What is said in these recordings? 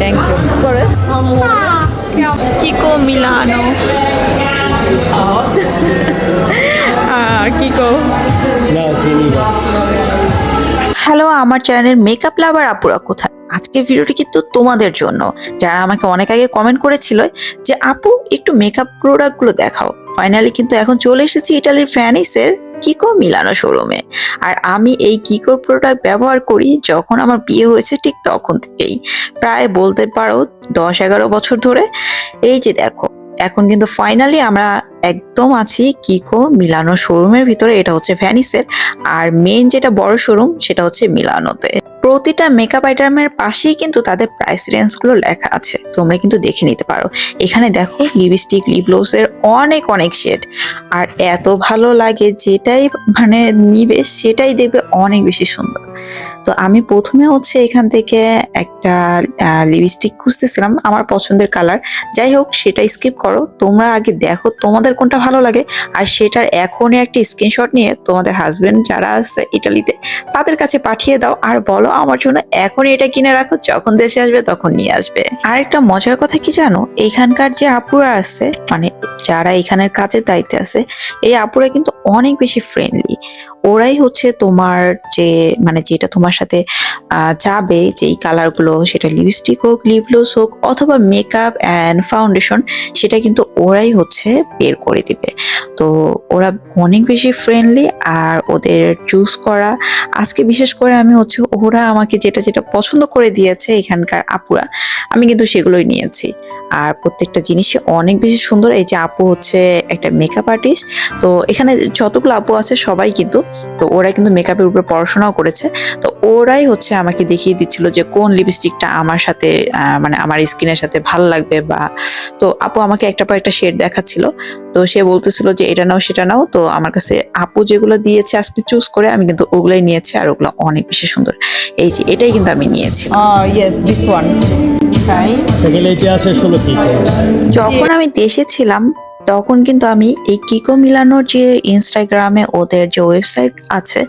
Thank you করে Kiko Milano Kiko hello আমার channel makeup lover আপুরা কোথায়? আজকের ভিডিওটি কিন্তু তোমাদের জন্য। যারা আমাকে অনেক আগে কমেন্ট করেছিল যে, আপু, একটু মেকআপ প্রোডাক্টগুলো দেখাও। ফাইনালি কিন্তু এখন চলে এসেছি ইটালির ফ্যানিসের কিকো মিলানো শোরুমে? আর আমি এই কিকোর প্রোডাক্ট ব্যবহার করি, যখন আমার বিয়ে হয়েছে ঠিক তখন থেকেই। প্রায় বলতে পারো দশ এগারো বছর ধরে। এই যে দেখো, এখন কিন্তু ফাইনালি আমরা একদম আছি কিকো মিলানো শোরুমের ভিতরে, এটা হচ্ছে ভ্যানিসের আর মেন যেটা বড় শোরুম, সেটা হচ্ছে মিলানোতে। প্রতিটা মেকআপ আইটেমের পাশেই কিন্তু তাদের প্রাইস রেঞ্জগুলো লেখা আছে। তোমরা কিন্তু দেখে নিতে পারো। এখানে দেখো লিপস্টিক লিপগ্লোসের অনেক অনেক শেড আর এত ভালো লাগে যেটাই মানে নিবে, সেটাই দেখবে অনেক বেশি সুন্দর। তো আমি প্রথমে হচ্ছে এখান থেকে একটা লিপস্টিক খুঁজতেছিলাম আমার পছন্দের কালার যাই হোক, সেটা স্কিপ করো। তোমরা আগে দেখো তোমাদের কোনটা ভালো লাগে। আর সেটার এখনই একটা স্ক্রিনশট নিয়ে তোমাদের হাজবেন্ড যারা আছে ইটালিতে তাদের কাছে পাঠিয়ে দাও। আর বলো আমার জন্য, এখনই এটা কিনে রাখো। যখন দেশে আসবে তখন নিয়ে আসবে। আর একটা মজার কথা কি জানো? এইখানকার যে আপুরা আছে মানে যারা এখানের কাজের দায়িত্বে আছে, এই আপুরা কিন্তু অনেক বেশি ফ্রেন্ডলি ওরাই হচ্ছে তোমার যে মানে যেটা তোমার সাথে যাবে যাবে, যেই কালারগুলো সেটা লিপস্টিক হোক লিপগ্লোস হোক, অথবা মেকআপ অ্যান্ড ফাউন্ডেশন সেটা কিন্তু ওরাই হচ্ছে বের করে দিবে। তো ওরা অনেক বেশি ফ্রেন্ডলি আর ওদের চুজ করা, আজকে বিশেষ করে আমি হচ্ছে ওরা আমাকে যেটা যেটা পছন্দ করে দিয়েছে এখানকার আপুরা, আমি কিন্তু সেগুলোই নিয়েছি। আর প্রত্যেকটা জিনিসই অনেক বেশি সুন্দর। এই যে আপু হচ্ছে একটা মেকআপ আর্টিস্ট তো এখানে যতগুলো আপু আছে সবাই কিন্তু, তো ওরা কিন্তু মেকআপের উপরে পড়াশোনাও করেছে। তো ওরাই হচ্ছে আমাকে দেখিয়ে দিচ্ছিল যে কোন লিপস্টিকটা আমার সাথে মানে আমার স্কিনের সাথে ভালো লাগবে বা, তো আপু আমাকে একটা পর একটা শেড দেখাচ্ছিল। তো সে বলতেছিল যে এটা নাও সেটা নাও। তো আমার কাছে আপু যেগুলো দিয়েছে আজকে চুজ করে আমি কিন্তু ওগুলাই নিয়েছি আর ওগুলো অনেক বেশি সুন্দর। এই যে এটাই কিন্তু আমি নিয়েছি ইয়েস দিস ওয়ান যখন আমি দেশে ছিলাম তখন কিন্তু আমি এই কিকো মিলানোর যে ইনস্টাগ্রামে ওদের যে ওয়েবসাইট আছে,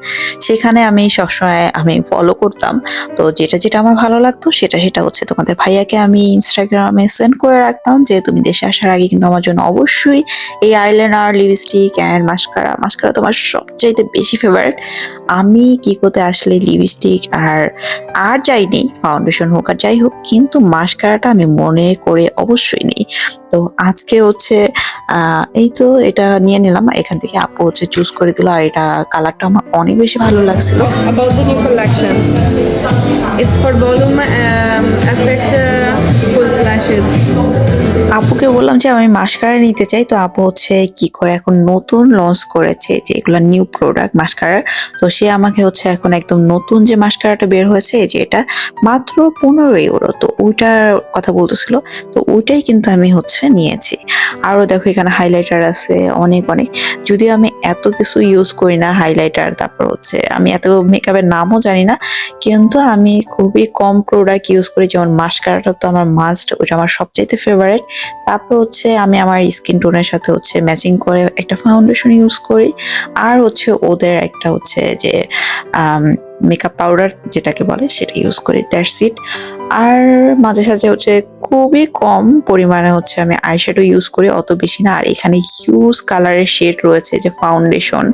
সেখানে আমি সবসময় আমি ফলো করতাম। তো যেটা যেটা আমার ভালো লাগতো, সেটা সেটা হচ্ছে তোমাদের ভাইয়াকে আমি ইনস্টাগ্রামে সেন্ড করে রাখতাম যে তুমি দেশে আসার আগে কিন্তু আমার জন্য অবশ্যই এই eyeliner lipstick and mascara mascara তোমার সবচাইতে বেশি ফেভারিট আমি কিকোতে আসলে লিপস্টিক আর আর যাই নেই ফাউন্ডেশন হোক আর যাই হোক, কিন্তু মাস্কারাটা আমি মনে করে অবশ্যই নেই। তো আজকে হচ্ছে এই তো এটা নিয়ে নিলাম এখান থেকে আপু হচ্ছে চুজ করে দিল আর এটা কালারটা আমার অনেক বেশি ভালো লাগছিল. It's for volume um, effect uh, full slashes. আপুকে বললাম যে আমি মাস্কারা নিতে চাই, তো আপু হচ্ছে কি করে এখন নতুন লঞ্চ করেছে যে এগুলো নিউ প্রোডাক্ট মাস্কারার তো সে আমাকে হচ্ছে এখন একদম নতুন যে মাস্কারাটা বের হয়েছে যে এটা মাত্র পনেরো ইউরো তো ওইটার কথা বলতেছিল, তো ওইটাই কিন্তু আমি হচ্ছে নিয়েছি। আরও দেখো এখানে হাইলাইটার আছে, অনেক অনেক। যদিও আমি এত কিছু ইউজ করি না হাইলাইটার তারপর হচ্ছে আমি এত মেকআপের নামও জানি না, কিন্তু আমি খুবই কম প্রোডাক্ট ইউজ করি, যেমন মাস্কারাটা তো আমার মাস্ট ওটা আমার সবচাইতে ফেভারেট তারপর হচ্ছে আমি আমার স্কিন টোনের সাথে হচ্ছে ম্যাচিং করে একটা ফাউন্ডেশন ইউজ করি, আর হচ্ছে ওদের একটা হচ্ছে যে মেকআপ পাউডার যেটাকে বলে সেটা ইউজ করি দ্যাটস ইট আর মাঝে সাঝে হচ্ছে খুবই কম পরিমাণে হচ্ছে আমি আইশ্যাডো ইউজ করি, অত বেশি না। আর এখানে হিউজ কালারের শেড রয়েছে, যে ফাউন্ডেশন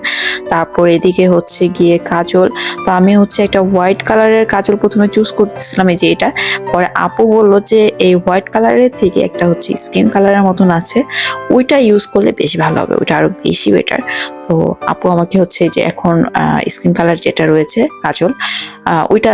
তারপর এদিকে হচ্ছে গিয়ে কাজল। তো আমি হচ্ছে একটা হোয়াইট কালারের কাজল প্রথমে চুজ করতেছিলাম, এই যে এটা। পরে আপু বলল যে এই হোয়াইট কালারের থেকে একটা হচ্ছে স্কিন কালারের মতন আছে। ওইটা ইউজ করলে বেশি ভালো হবে, ওইটা আরও বেশি বেটার তো আপু আমাকে হচ্ছে যে এখন স্কিন কালার যেটা রয়েছে, কাজল ওইটা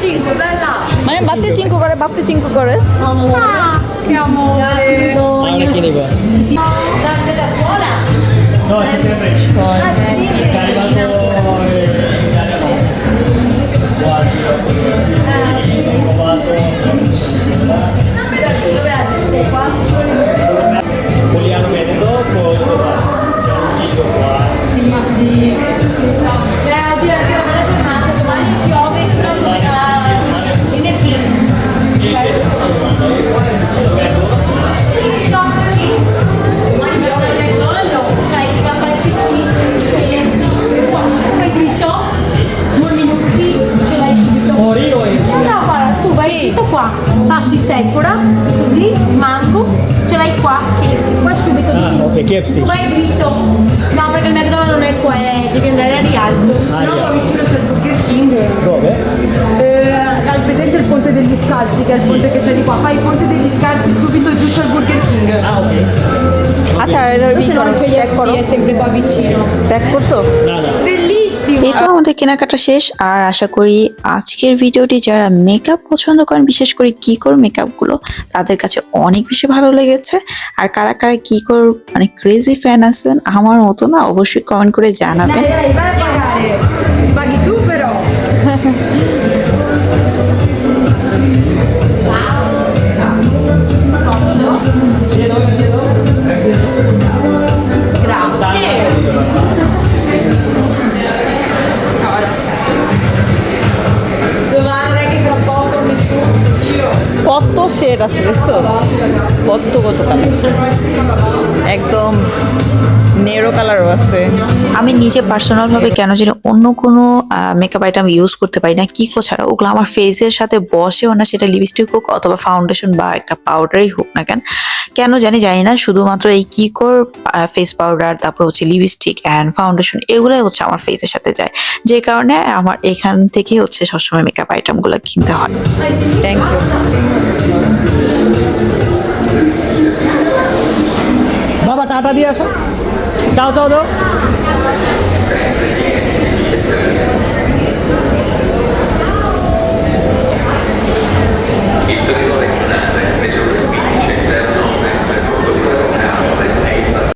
comfort. মানে বাত্তি চিঙ্কু করে বাত্তি চিঙ্কু করে। Che amore. আর কি নিবা No, passi Sephora, così, mango, ce l'hai qua, KFC, qua subito di Ah, ok, KFC. Qua è visto? No, perché il McDonald's non è qua, è- devi andare a rialto. Ah, No, qua vicino c'è il Burger King. Dove? Eh, hai presente il ponte degli scalzi, che è il ponte che c'è di qua. Fai il ponte degli scalzi subito giù c'è il Burger King. Ah, ok. Ah, cioè, c'è il Questo non è il KFC, piccolo. è sempre qua vicino. Ecco, so. Nada. Bellissimo. এই তো আমাদের কেনাকাটা শেষ আর আশা করি আজকের ভিডিওটি যারা makeup পছন্দ করেন বিশেষ করে কি কর মেকআপগুলো তাদের কাছে অনেক বেশি ভালো লেগেছে। আর কারা কারা কি কর মানে ক্রেজি ফ্যান আছেন আমার মতো না অবশ্যই কমেন্ট করে জানাবেন। শেড আছে দেখছ কত কত কালার একদম নেরো কালারও আছে। আমি নিজে পার্সোনাল ভাবে কেন জানি অন্য কোনো মেকআপ আইটেম ইউজ করতে পারি না। কিকো ছাড়া? ওগুলো আমার ফেসের সাথে বসেও না সেটা লিপস্টিক হোক অথবা ফাউন্ডেশন বা একটা পাউডারই হোক না কেন। কেন জানি জানি না শুধুমাত্র এই কিকোর ফেস পাউডার তারপর হচ্ছে লিপস্টিক অ্যান্ড ফাউন্ডেশন এগুলোই হচ্ছে আমার ফেসের সাথে যায়। যে কারণে আমার এখান থেকে হচ্ছে সবসময় মেকআপ আইটেমগুলো কিনতে হয়। থ্যাংক ইউ আটা দিয়ে আসো। চাও চাও দাও। কিন্তু